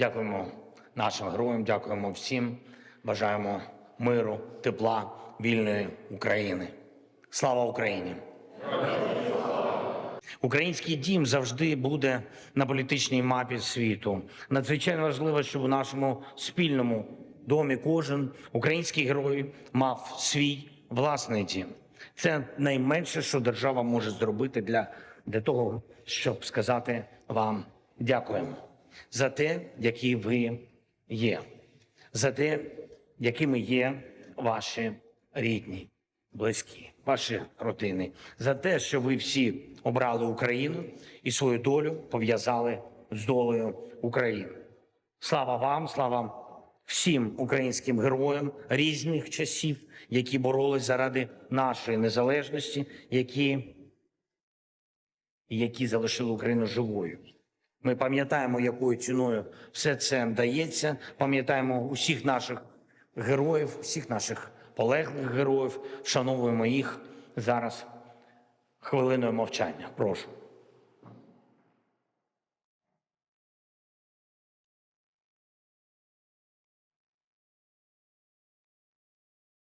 Дякуємо нашим героям, дякуємо всім. Бажаємо миру, тепла, вільної України. Слава Україні! Український дім завжди буде на політичній мапі світу. Надзвичайно важливо, щоб у нашому спільному домі кожен український герой мав свій власний дім. Це найменше, що держава може зробити для, для того, щоб сказати вам дякуємо за те, які ви є, за те, якими є ваші рідні близькі, ваші родини, за те, що ви всі обрали Україну і свою долю пов'язали з долею України. Слава вам, слава всім українським героям різних часів, які боролись заради нашої незалежності, які, які залишили Україну живою. Ми пам'ятаємо, якою ціною все це дається. Пам'ятаємо усіх наших героїв, всіх наших полеглих героїв. Вшановуємо їх зараз хвилиною мовчання. Прошу.